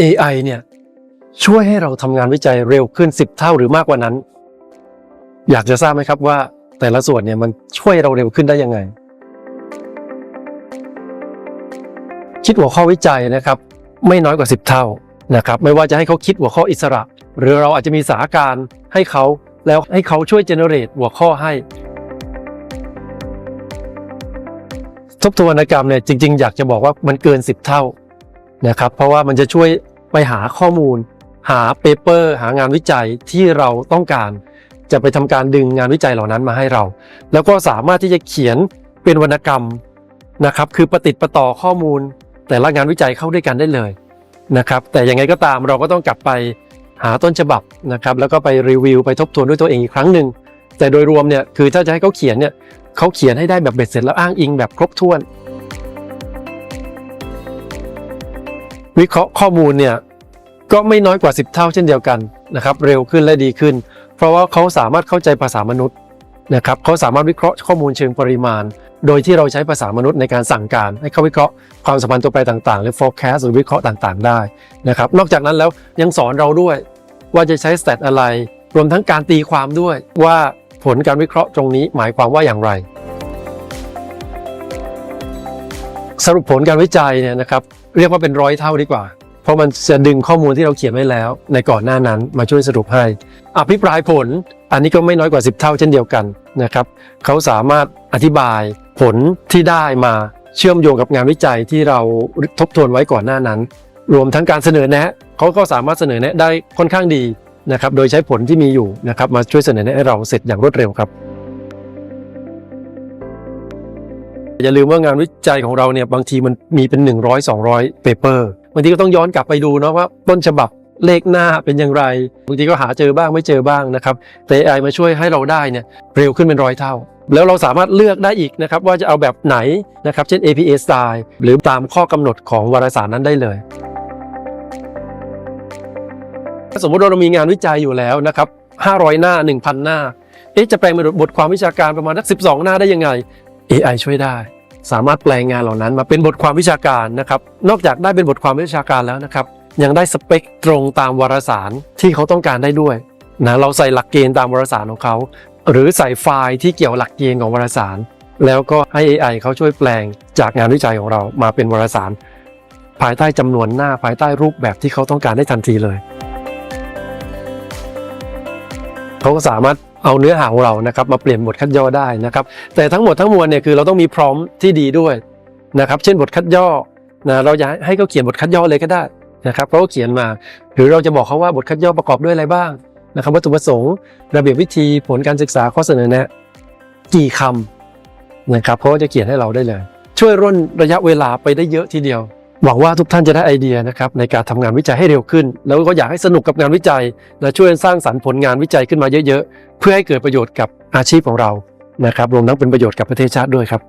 AI เนี่ยช่วยให้เราทำงานวิจัยเร็วขึ้น 10 เท่าหรือมากกว่านั้น อยากจะทราบไหมครับว่าแต่ละส่วนเนี่ยมันช่วยเราเร็วขึ้นได้ยังไง คิดหัวข้อวิจัยนะครับ ไม่น้อยกว่า 10 เท่านะครับ ไม่ว่าจะให้เขาคิดหัวข้ออิสระ หรือเราอาจจะมีสาการให้เขาแล้วให้เขาช่วยเจเนเรตหัวข้อให้ ทบทวนกรรมเนี่ยจริง ๆ อยากจะบอกว่ามันเกิน 10 เท่านะครับ เพราะว่ามันจะช่วย ไปหาข้อมูล หาเปเปอร์ หางานวิจัยที่เราต้องการ จะไปทำการดึงงานวิจัยเหล่านั้นมาให้เรา แล้วก็สามารถที่จะเขียนเป็นวรรณกรรมนะครับ คือประติดประต่อข้อมูล แต่ละงานวิจัยเข้าด้วยกันได้เลยนะครับ แต่ยังไงก็ตามเราก็ต้องกลับไปหาต้นฉบับนะครับ แล้วก็ไปรีวิวไปทบทวนด้วยตัวเองอีกครั้งหนึ่งแต่โดยรวมเนี่ยคือถ้าจะให้เขาเขียนเนี่ยเขาเขียนให้ได้แบบเบ็ดเสร็จแล้วอ้างอิงแบบครบถ้วน วิเคราะห์ข้อมูลเนี่ยก็ไม่น้อยกว่า 10 เท่าเช่นเดียวกันนะครับเร็วขึ้นและดีขึ้น เพราะว่าเขาสามารถเข้าใจภาษามนุษย์นะครับเขาสามารถวิเคราะห์ข้อมูลเชิงปริมาณ โดยที่เราใช้ภาษามนุษย์ในการสั่งการ ให้เขาวิเคราะห์ความสัมพันธ์ตัวแปรต่างๆ หรือ forecast หรือวิเคราะห์ต่างๆ ได้นะครับนอกจากนั้นแล้วยังสอนเราด้วยว่าจะใช้ stat อะไร รวมทั้งการตีความด้วยว่าผลการวิเคราะห์ตรงนี้หมายความว่าอย่างไร สรุปผลการวิจัยเนี่ยนะครับ เรียกว่าเป็นร้อยเท่าดีกว่า เพราะมันจะดึงข้อมูลที่เราเขียนไว้แล้ว ในก่อนหน้านั้นมาช่วยสรุปให้ อภิปรายผลอันนี้ก็ไม่น้อยกว่า 10 เท่าเช่นเดียวกันนะครับเขาสามารถอธิบายผลที่ได้มาเชื่อมโยงกับงานวิจัยที่เราทบทวนไว้ก่อนหน้านั้น รวมทั้งการเสนอแนะเขาก็สามารถเสนอแนะได้ค่อนข้างดีนะครับ โดยใช้ผลที่มีอยู่นะครับมาช่วยเสนอแนะให้เราเสร็จอย่างรวดเร็วครับ อย่าลืมว่างานวิจัยของเราเนี่ยบางทีมันมีเป็น 100 200เปเปอร์บางทีก็ต้องย้อนกลับไปดูเนาะว่าต้นฉบับเลขหน้าเป็นอย่างไรบางทีก็หาเจอบ้างไม่เจอบ้างนะครับแต่ AI มาช่วยให้เราได้เนี่ยเร็วขึ้นเป็นร้อยเท่า แล้วเราสามารถเลือกได้อีกนะครับว่าจะเอาแบบไหนนะครับเช่น APA style หรือตามข้อกำหนดของวารสารนั้นได้เลยถ้าสมมติเรามีงานวิจัยอยู่แล้วนะครับ500 หน้า 1,000 หน้า เอ๊ะจะแปลงเป็นบทความวิชาการประมาณสัก12 หน้าได้ยังไง AI ช่วยได้ สามารถแปลงงานเหล่านั้นมาเป็นบทความวิชาการนะครับนอกจากได้เป็นบทความวิชาการแล้วนะครับยังได้สเปคตรงตามวารสารที่เขาต้องการได้ด้วยนะเราใส่หลักเกณฑ์ตามวารสารของเขา หรือใส่ไฟล์ที่เกี่ยวหลักเกณฑ์ของวารสาร แล้วก็ให้ AI เขาช่วยแปลงจากงานวิจัยของเรามาเป็นวารสาร ภายใต้จำนวนหน้าภายใต้รูปแบบที่เขาต้องการได้ทันทีเลย เขาก็สามารถ เอาเนื้อหาของเรานะครับมาเปลี่ยนบทคัดย่อได้นะครับ แต่ทั้งหมดทั้งมวลเนี่ยคือเราต้องมีพร้อมที่ดีด้วยนะครับ เช่นบทคัดย่อนะเราอยากให้เขาเขียนบทคัดย่อเลยก็ได้นะครับเขาก็เขียนมา หรือเราจะบอกเขาว่าบทคัดย่อประกอบด้วยอะไรบ้างนะครับวัตถุประสงค์ระเบียบวิธีผลการศึกษาข้อเสนอแนะ กี่คำนะครับเขาจะเขียนให้เราได้เลย ช่วยร่นระยะเวลาไปได้เยอะทีเดียว หวังว่าทุกท่านจะได้ไอเดียนะครับในการทำงานวิจัยให้เร็วขึ้น แล้วก็อยากให้สนุกกับงานวิจัยและช่วยสร้างสรรค์ผลงานวิจัยขึ้นมาเยอะ ๆ เพื่อให้เกิดประโยชน์กับอาชีพของเรานะครับรวมทั้งเป็นประโยชน์กับประเทศชาติด้วยครับ